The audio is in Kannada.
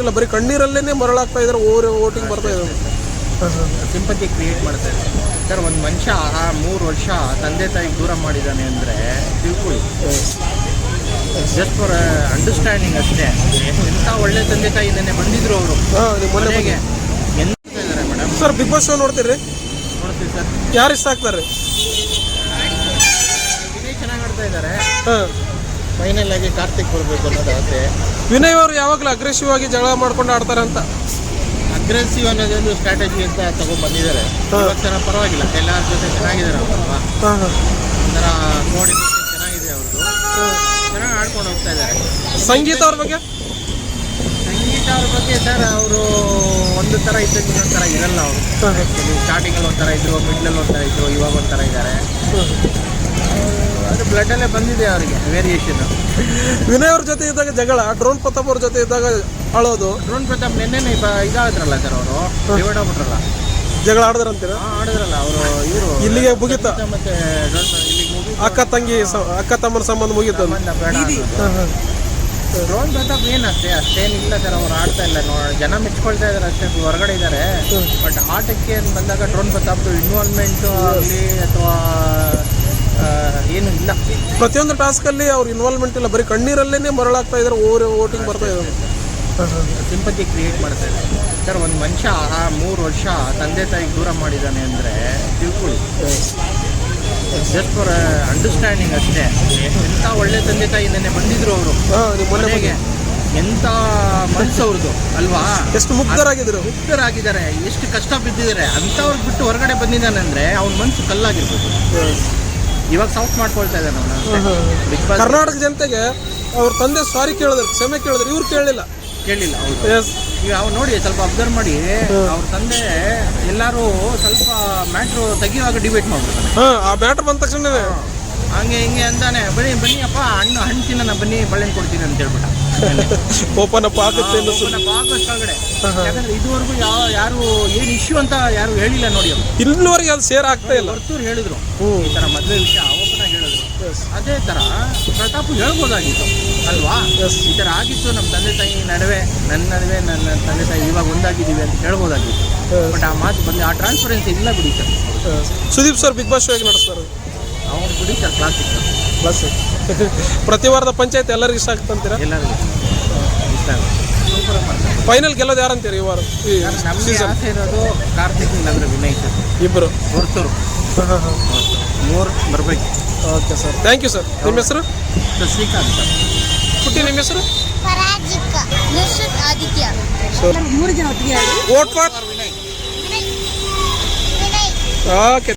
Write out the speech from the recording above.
ಇಲ್ಲ ಬರೀ ಕಣ್ಣೀರಲ್ಲೇನೆ ಮರಳಾಗ್ತಾ ಇದ್ದಾರೆ ಓವರ್ ವೋಟಿಂಗ್ ಬರ್ತಾ ಇದ್ದಾರೆ ಸಿಂಪತಿ ಕ್ರಿಯೇಟ್ ಇದ್ದಾರೆ. ಸರ್ ಒಂದು ಮನುಷ್ಯ ಆ ಮೂರು ವರ್ಷ ತಂದೆ ತಾಯಿಗೆ ದೂರ ಮಾಡಿದ್ದಾನೆ ಅಂದರೆ ತಿಳ್ಕೊಳ್ಳಿ. ಜಸ್ಟ್ ಫಾರ್ ಅಂಡರ್ಸ್ಟ್ಯಾಂಡಿಂಗ್ ಅಷ್ಟೇ. ಎಂಥ ಒಳ್ಳೆ ತಂದೆ ತಾಯಿ ನೆನ್ನೆ ಬಂದಿದ್ರು ಅವರು. ಮನೆಗೆ ಎಂತ ಇದ್ದಾರೆ madam? Sir big boss show ನೋಡ್ತೀರಿ? ನೋಡ್ತೀವಿ ಸರ್. ಯಾರು ಇಷ್ಟ ಆಗ್ತಾರೆ? ಚೆನ್ನಾಗಿ ಆಡ್ತಾ ಇದ್ದಾರೆ. ಹಾಂ. ಫೈನಲ್ ಆಗಿ ಕಾರ್ತಿಕ್ ಬರಬೇಕು ಅನ್ನೋದು ಆಸೆ. ವಿನಯ್ ಅವರು ಯಾವಾಗಲೂ ಅಗ್ರೆಸಿವ್ ಆಗಿ ಜಗಳ ಮಾಡ್ಕೊಂಡು ಆಡ್ತಾರೆ ಅಂತ. ಅಗ್ರೆಸಿವ್ ಅನ್ನೋದೊಂದು ಸ್ಟ್ರಾಟಜಿ ಅಂತ ತಗೊಂಡ್ ಬಂದಿದ್ದಾರೆ. ಪರವಾಗಿಲ್ಲ. ಎಲ್ಲರ ಜೊತೆ ಚೆನ್ನಾಗಿದ್ದಾರೆ ಹಾಂ. ಒಂಥರ ನೋಡಿ ಚೆನ್ನಾಗಿದೆ ಅವ್ರದ್ದು ಚೆನ್ನಾಗಿ ಆಡ್ಕೊಂಡು ಹೋಗ್ತಾ ಇದ್ದಾರೆ. ಸಂಗೀತ ಅವ್ರ ಬಗ್ಗೆ? ಸಂಗೀತ ಅವ್ರ ಬಗ್ಗೆ ಸರ್ ಅವರು ಒಂದು ಥರ ಇದ್ದಾಗ ಇನ್ನೊಂದು ಥರ ಇರಲ್ಲ ಅವರು. ಸ್ಟಾರ್ಟಿಂಗಲ್ಲಿ ಒಂಥರ ಇದ್ರು ಮಿಡ್ಲಲ್ಲಿ ಒಂಥರ ಇದ್ರು ಇವಾಗ ಒಂಥರ ಇದ್ದಾರೆ. ಅದು ಬ್ಲಡ್ಡಲ್ಲೇ ಬಂದಿದೆ ಅವರಿಗೆ ವೇರಿಯೇಷನ್ ವಿನಯ್ ಅವ್ರ ಜೊತೆ ಇದ್ದಾಗ ಜಗಳ ಡ್ರೋನ್ ಪ್ರತಾಪ್ ಅವ್ರ ಜೊತೆ ಇದ್ದಾಗ ಅಳೋದು? ಡ್ರೋನ್ ಪ್ರತಾಪ್ ನಿನ್ನೆ ಇದಾದ್ರಲ್ಲ ಸರ್ ಅವರು? ಡಿವೈಡ್ ಆಗ್ಬಿಟ್ರಲ್ಲ ಜಗಳ ಆಡಿದ್ರಂತೀರ? ಆಡಿದ್ರಲ್ಲ ಅವರು ಇವರು. ಇಲ್ಲಿಗೆ ಮುಗಿತ? ಮತ್ತೆ ಅಕ್ಕ ತಂಗಿ ಸ- ಅಕ್ಕ ತಮ್ಮನ ಸಂಬಂಧ ಮುಗೀತು ಡ್ರೋನ್ ಪ್ರತಾಪ್ ಏನಷ್ಟೇ ಅಷ್ಟೇನಿಲ್ಲ ಸರ್ ಅವ್ರು ಆಡ್ತಾ ಇಲ್ಲ. ಜನ ಮೆಚ್ಕೊಳ್ತಾ ಇದಾರೆ ಅಷ್ಟೇ ಹೊರಗಡೆ ಇದ್ದಾರೆ ಬಟ್ ಆಟಕ್ಕೆ ಅಂತ ಬಂದಾಗ ಡ್ರೋನ್ ಪ್ರತಾಪ್ದು ಇನ್ವಾಲ್ವ್ಮೆಂಟ್ ಆಗಲಿ ಅಥವಾ ಏನು ಇಲ್ಲ. ಪ್ರತಿಯೊಂದು ಟಾಸ್ಕಲ್ಲಿ ಅವ್ರ ಇನ್ವಾಲ್ವ್ಮೆಂಟ್ ಇಲ್ಲ. ಬರೀ ಕಣ್ಣೀರಲ್ಲೇ ಮರಳಾಗ್ತಾ ಇದ್ದಾರೆ ಓವರ್ ವೋಟಿಂಗ್ ಬರ್ತಾ ಇದ್ದಾರೆ ಸಿಂಪತಿ ಕ್ರಿಯೇಟ್ ಮಾಡ್ತಾ ಇದ್ದಾರೆ. ಸರ್ ಒಂದು ಮನುಷ್ಯ ಆ ಮೂರು ವರ್ಷ ತಂದೆ ತಾಯಿಗೆ ದೂರ ಮಾಡಿದ್ದಾನೆ ಅಂದರೆ ತಿಳ್ಕೊಳ್ಳಿ. ಜಸ್ಟ್ ಫಾರ್ ಅಂಡರ್ಸ್ಟ್ಯಾಂಡಿಂಗ್ ಅಷ್ಟೇ. ಎಂಥ ಒಳ್ಳೆ ತಂದೆ ತಾಯಿ ನೆನ್ನೆ ಬಂದಿದ್ರು ಅವರು. ಮನೆಗೆ ಎಂಥ ಮನಸ್ಸು ಅವ್ರದ್ದು ಅಲ್ವಾ? ಎಷ್ಟು ಮುಗ್ಧರಾಗಿದ್ರು ಮುಕ್ತರಾಗಿದ್ದಾರೆ ಎಷ್ಟು ಕಷ್ಟ ಬಿದ್ದಿದ್ದಾರೆ. ಅಂಥವ್ರಿಗೆ ಬಿಟ್ಟು ಹೊರಗಡೆ ಬಂದಿದ್ದಾನೆ ಅಂದರೆ ಅವ್ನ ಮನಸ್ಸು ಕಲ್ಲಾಗಿರ್ಬೋದು. ಇವಾಗ ಸೌಟ್ ಮಾಡ್ಕೊಳ್ತಾ ಇದ್ದಾನೆ ಅವನು ಬಿಗ್ ಬಾಸ್ ಕರ್ನಾಟಕ ಜನತೆಗೆ ಅವ್ರ ತಂದೆ ಸಾರಿ ಕೇಳಿದ್ರು ಕ್ಷಮೆ ಕೇಳಿದ್ರು ಇವ್ರು ಕೇಳಲಿಲ್ಲ ಕೇಳಿಲ್ಲ ಹೌದು. ಈಗ ಅವ್ರು ನೋಡಿ ಸ್ವಲ್ಪ ಅಬ್ಸರ್ವ್ ಮಾಡಿ ಅವ್ರ ತಂದೆ ಎಲ್ಲರೂ ಸ್ವಲ್ಪ ಮ್ಯಾಟ್ರು ತೆಗಿಯುವಾಗ ಡಿಬೇಟ್ ಮಾಡ್ಬಿಡ್ತಾರೆ. ಹಾಂ ಆ ಮ್ಯಾಟ್ರ್ ಬಂದ ತಕ್ಷಣನೇ. ಹಂಗೆ ಹಿಂಗೆ ಅಂತಾನೆ ಬನ್ನಿ ಬನ್ನಿ ಅಪ್ಪ ಹಣ್ಣು ಹಣ್ಣು ತಿನ್ನೋಣ ಬನ್ನಿ ಬಳ್ಳಿನ ಕೊಡ್ತೀನಿ ಅಂತ ಹೇಳ್ಬಿಟ್ಟ. ಓಪನ್ ಅಪ್ ಆಗುತ್ತೆ ಭಾಗವಷ್ಟೊಳಗಡೆ ಯಾಕಂದ್ರೆ ಇದುವರೆಗೂ ಯಾವ ಯಾರು ಏನು ಇಶ್ಯೂ ಅಂತ ಯಾರು ಹೇಳಿಲ್ಲ ನೋಡಿ ಅವರು. ಇಲ್ಲಿವರೆಗೆ ಅದು ಶೇರ್ ಆಗ್ತಾ ಇಲ್ಲ. ಹೊರ್ತೂರು ಹೇಳಿದ್ರು. ಈ ಥರ ಮದುವೆ ವಿಷಯ ಓಪನ್ ಆಗಿ ಹೇಳಿದ್ರು ಅದೇ ಥರ ಪ್ರತಾಪ್ ಹೇಳ್ಬೋದಾಗಿತ್ತು ಅಲ್ವಾ. ಈ ಥರ ಆಗಿತ್ತು ನಮ್ಮ ತಂದೆ ತಾಯಿ ನಡುವೆ ನನ್ನ ನಡುವೆ ನನ್ನ ತಂದೆ ತಾಯಿ ಇವಾಗ ಒಂದಾಗಿದ್ದೀವಿ ಅಂತ ಹೇಳ್ಬೋದಾಗಿತ್ತು. ಬಟ್ ಆ ಮಾತು ಬಂದು ಆ ಟ್ರಾನ್ಸ್ಪರೆನ್ಸಿ ಇಲ್ಲ ಬಿಡಿ sir. Sudeep sir big boss show ಹೇಗೆ ನಡೆಸ್ತಾರೆ? ಅವ್ರು ಬಿಡಿ ಪ್ರತಿ ವಾರದ ಪಂಚಾಯತ್ ಎಲ್ಲರಿಗೂ ಇಷ್ಟ ಆಗ್ತಂತೀರ ಎಲ್ಲರಿಗೂ ಇಷ್ಟ ಆಗುತ್ತೆ. ಸೂಪರ್ ಮಾಡ್ತಾರೆ ಫೈನಲ್ ಗೆಲ್ಲೋದು ಯಾರಂತೀರಿ ಈ ವಾರ? ಈ ನಮಗೆ ಸೀಸನ್ ಆಸೆ ಇರೋದು ಕಾರ್ತಿಕ್ ಇಲ್ಲಾಂದ್ರೆ ವಿನಯ್ ಸರ್. ಇಬ್ಬರು ಹೊರ್ತೂರು ಮೂರು ಬರಬೇಕು. Okay sir. Thank you sir ನಿಮ್ಮ ಹೆಸರು? Sir Srikanth sir. ಪುಟ್ಟಿ ನಿಮ್ಮ ಹೆಸರು? ಪರಾಜಿಕ ಆದಿತ್ಯ. ಸರ್. ಮೂರು ಜನ ಒಟ್ಟಿಗೆ vote for Vinay. Vinay. Vinay. Okay